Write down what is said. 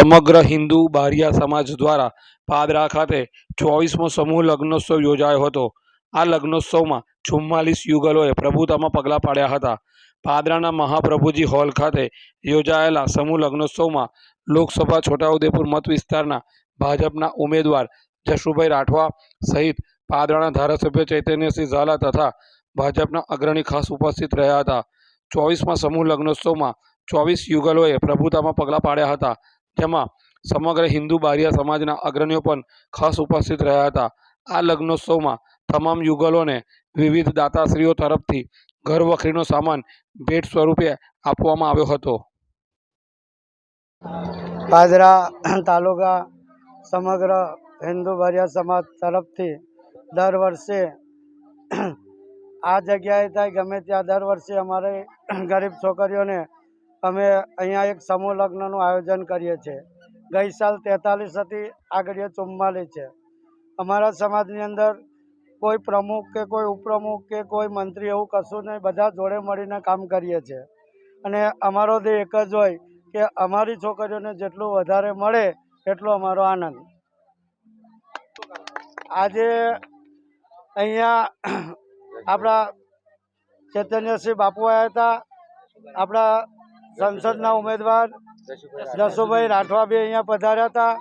સમગ્ર હિન્દુ બારિયા સમાજ દ્વારા પાદરા ખાતે ચોવીસમો સમૂહ લગ્નોત્સવ યોજાયો હતો. આ લગ્નોત્સવમાં ચુમ્માલીસ યુગલોએ પ્રભુતામાં પગલાં પાડ્યા હતા. પાદરાના મહાપ્રભુજી હોલ ખાતે યોજાયેલા સમૂહ લગ્નોત્સવમાં લોકસભા છોટાઉદેપુર મત વિસ્તારના ભાજપના ઉમેદવાર જશુભાઈ રાઠવા સહિત પાદરાના ધારાસભ્ય ચૈતન્યસિંહ ઝાલા તથા ભાજપના અગ્રણી ખાસ ઉપસ્થિત રહ્યા હતા. ચોવીસમાં સમૂહ લગ્નોત્સવમાં ચોવીસ યુગલોએ પ્રભુતામાં પગલાં પાડ્યા હતા. જેમાં સમગ્ર હિન્દુ બારિયા સમાજના અગ્રણીઓ પણ ખાસ ઉપસ્થિત રહ્યા હતા. આ લગ્નોત્સવમાં તમામ યુગલોને વિવિધ દાતાશ્રીઓ તરફથી ઘર વખરીનો સામાન ભેટ સ્વરૂપે આપવામાં આવ્યો હતો. પાદરા તાલુકા સમગ્ર હિન્દુ બારિયા સમાજ તરફથી દર વર્ષે આ જગ્યાએ થાય ગમે ત્યાં દર વર્ષે અમારે ગરીબ છોકરીઓને અમે અહીંયા એક સમૂહ લગ્નનું આયોજન કરીએ છીએ. ગઈ સાલ તેતાલીસ હતી, આગળ ચુમ્માલીસ છે. અમારા સમાજની અંદર કોઈ પ્રમુખ કે કોઈ ઉપપ્રમુખ કે કોઈ મંત્રી એવું કશું નહીં, બધા જોડે મળીને કામ કરીએ છીએ. અને અમારો તો એક જ હોય કે અમારી છોકરીઓને જેટલું વધારે મળે એટલો અમારો આનંદ. આજે અહીંયા આપણા ચૈતન્યસિંહ બાપુ આવ્યા હતા. આપણા સંસદના ઉમેદવાર જસુભાઈ રાઠવા બી અહીંયા પધાર્યા હતા.